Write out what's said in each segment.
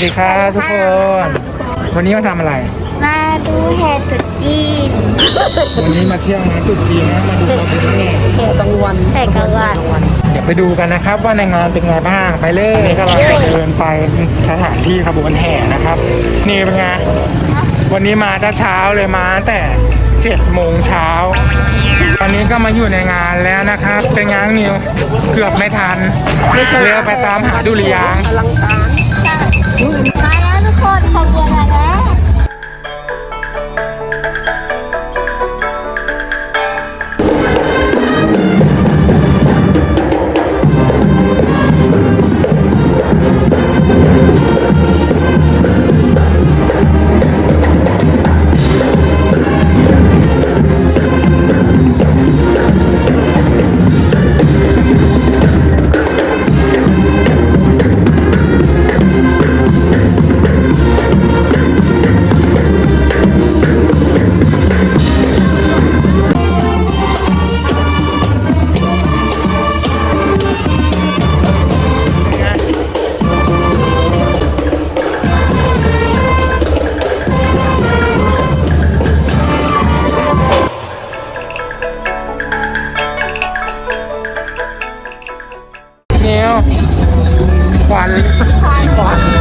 วัสดีครับทุกคน วันนี้มาทำอะไร มาดูแห่ตรุษจีนวันนี้มาเที่ยวงานตรุ๊จีนนะ มาดูขบวนแห่แห่กลางวันแห่กลางวันเดี๋ยวไปดูกันนะครับ ว่าในงานเป็นไงบ้าง ไปเลยนี่กำลังจะเดินไปสถานที่ขบวนแห่นะครับ นี่เป็นไง วันนี้มาแต่เช้าเลยมาตั้งแต่เจ็ดโมงเช้า ตอนนี้ก็มาอยู่ในงานแล้วนะครับ เป็นงานนิวเกือบไม่ทันเรือไปตามหาดุริยางค์ อลังการ Oh, ควันควัน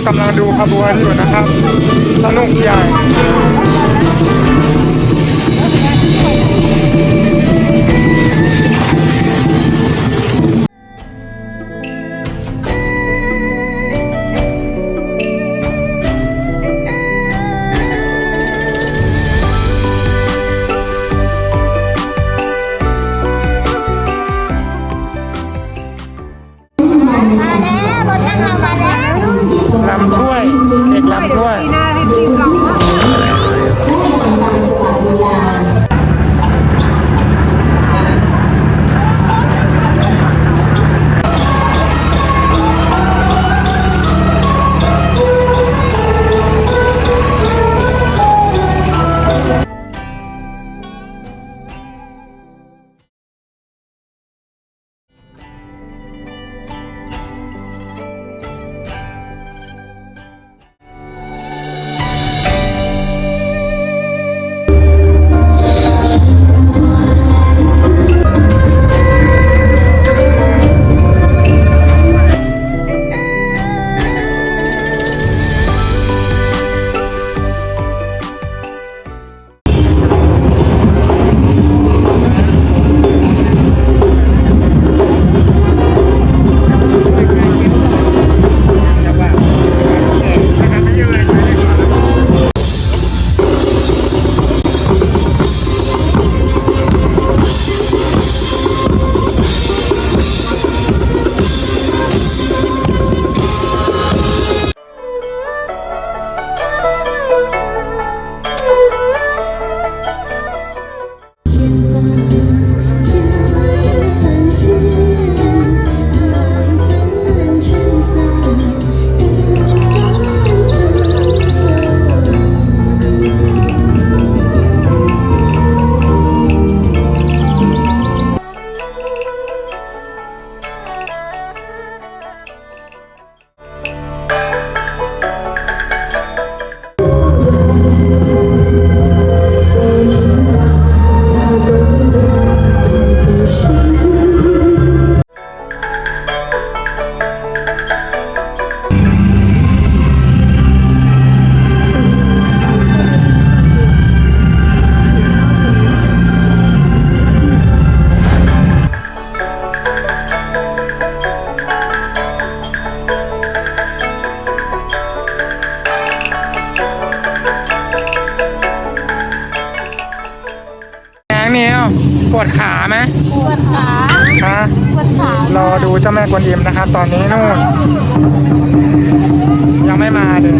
ก็กำลังดูขบวนอยู่นะครับ สนุกใหญ่ วดขาไหมปวดขาฮะปวดขารอดูเจ้าแม่กวนอิมนะครับ ตอนนี้นู่น ยังไม่มาเลย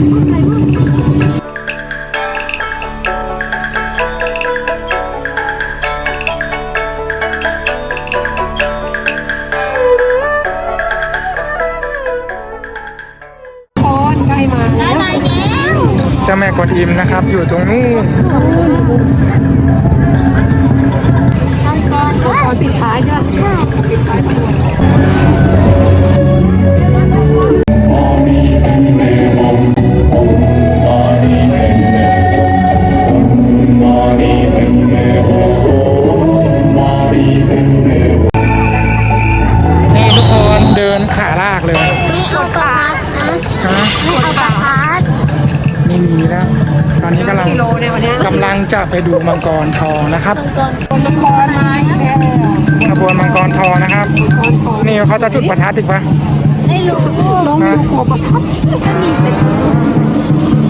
ได้ไหมแล้วเจ้าแม่กวนอิมนะครับ อยู่ตรงนู่นทำก่อนก่อนปิดท้ายใช่ไหมนี่ทุกคนเดินขาลากเลยนี่เอาประทัดนะฮะนี่เอาประทัดไม่มีแล้ว ตอนนี้กำลังกำลังจะไปดูมังกรทองนะครับมังกรมาแค่ ขบวนมังกรทองนะครับ นี่เขาจะจุดประทัดอีกปะได้รู้น้องดูหัวประทัดก็มีเป็น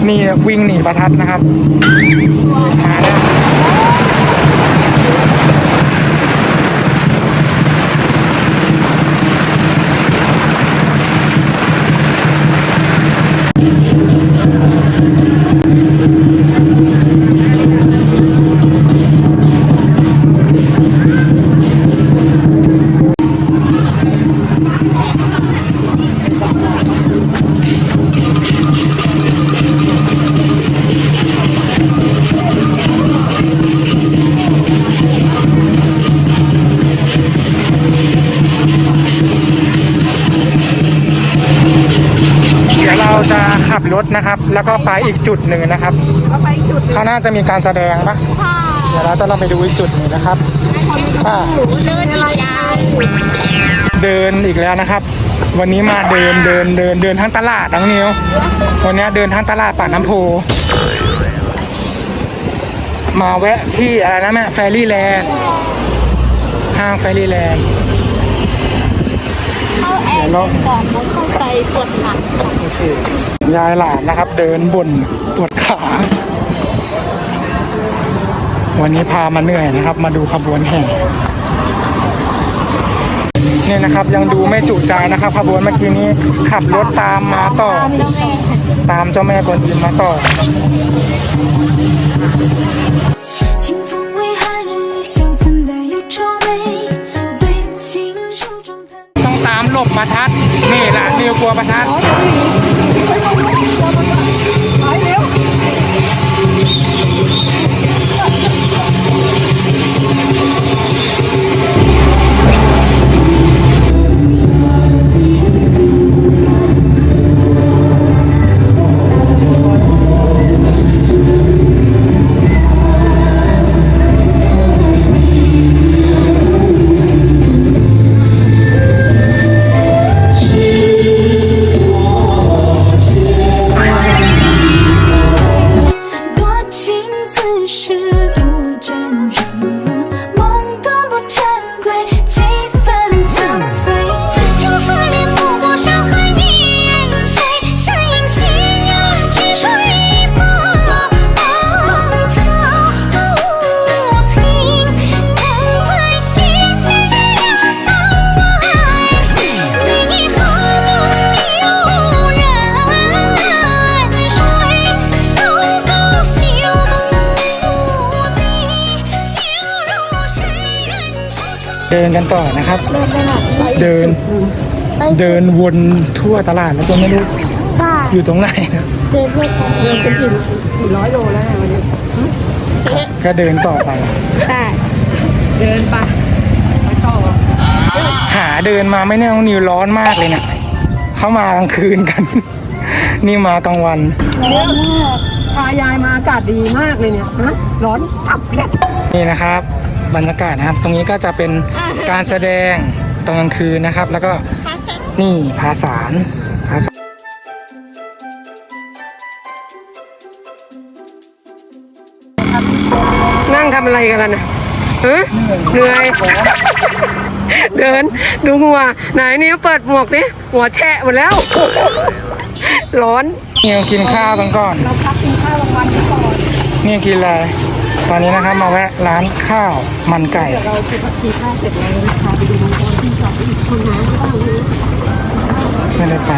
นี่วิ่งหนีประทัดนะครับมาแล้ว ถนะครับ แล้วก็ไปอีกจุดหนึ่งนะครับเขาน่าจะมีการแสดงปะผ้าเดี๋ยวเราจะลองไปดูอีกจุดหนึ่งนะครับว่าเดินอีกยาวเดินอีกแล้วนะครับ วันนี้มาเดินเดินเดินเดินทั้งตลาดน้องนิววันนี้เดินทั้งตลาดปากน้ำโพมาแวะที่อะไรนะแม่แฟรี่แลนด์ห้างแฟรี่แลนด์เข้าแอร์ก่อนแล้วเข้าไปกดหนักโอเคยายหลานนะครับ เดินบนปวดขา วันนี้พามาเหนื่อยนะครับ มาดูขบวนแห่เนี่ยนะครับ ยังดูไม่จุใจนะครับขบวนเมื่อกี้นี้ขับรถตามมาต่อ ตามเจ้าแม่กวนอิมมาต่อ บประทัดนี่แหละนิวกลัวประทัด เดินกันต่อนะครับ เดินไปไหนเดินไปเดินวนทั่วตลาดแล้วก็ไม่รู้ใช่อยู่ตรงไหนนะเดินไปเดินเป็นกี่กี่ร้อยโลแล้วเนี่ยวันนี้ก็เดินต่อไปใช่หาเดินมาไม่แน่น้องนิวร้อนมากเลยเนี่ยเขามากลางคืนกัน นี่มากลางวันพายายมาอากาศดีมากเลยเนี่ยฮะร้อนอับแผลนี่นะครับ บรรยากาศนะครับ ตรงนี้ก็จะเป็นการแสดงตอนกลางคืนนะครับ แล้วก็นี่ภาษารภาษานั่งทำอะไรกันล่ะนะฮะเหนื่อย เดินดูหัว ไหนนิ้วเปิดหมวกสิหัวแฉะหมดแล้ว ร้อนนี่เรากินข้าวกันก่อน เราพักกินข้าวกลางวันก่อนนี่กินอะไรก ตอนนี้นะครับมาแวะร้านข้าวมันไก่เราคือพักกินข้าวเสร็จแล้วนะคะไปดูมังกรที่สองอีกคนน้ำบ้างนะไม่ได้ไป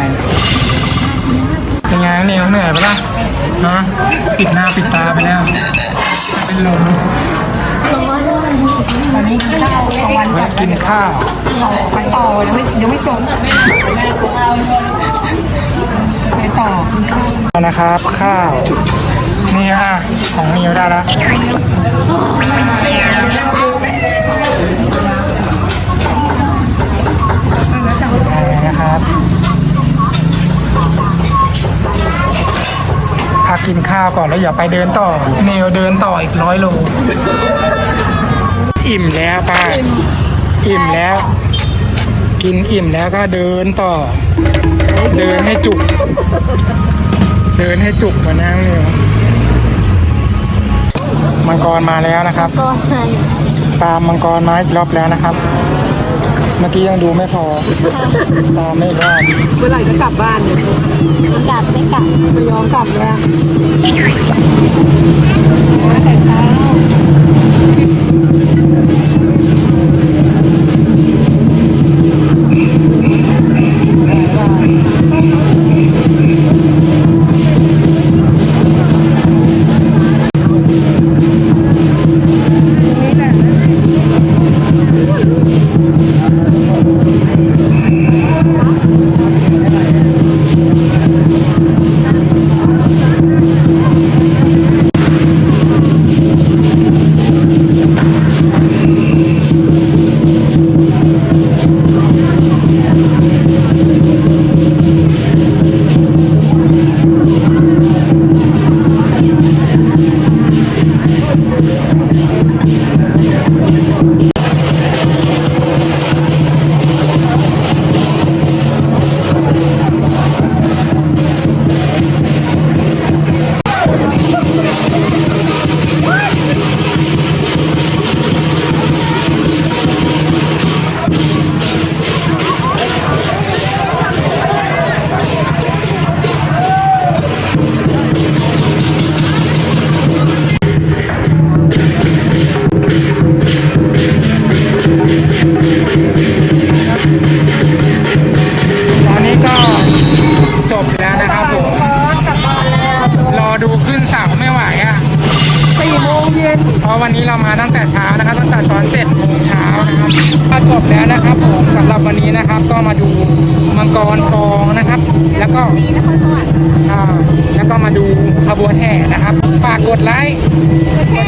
เป็นไงนี่เหนื่อยปะล่ะฮะปิดหน้าปิดตาไปแล้ว เป็นลมตอนนี้กินข้าวกลางวันแวะกินข้าวไปต่อยังไม่ยังไม่จบไปต่อกินข้าวนะครับข้าว นี่อะ ของนิวได้แล้วนะครับพักกินข้าวก่อนแล้วอย่าไปเดินต่อนิวเดินต่ออีกร้อยโล อิ่มแล้วป้าอิ่มแล้ว กินอิ่มแล้วก็เดินต่อ เดินให้จุก เดินให้จุกมานั่งเร็ว มังกรมาแล้วนะครับ ก็ให้ตามมังกรมาอีกรอบแล้วนะครับ เมื่อกี้ยังดูไม่พอ ตามไม่รอบเมื่อไหร่จะกลับบ้านเนี่ยกลับไม่กลับไม่ยอมกลับเลย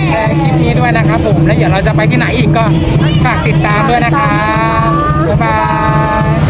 แชร์คลิปนี้ด้วยนะครับผม แล้วเดี๋ยวเราจะไปที่ไหนอีกก็ฝากติดตามด้วยนะครับบ๊ายบาย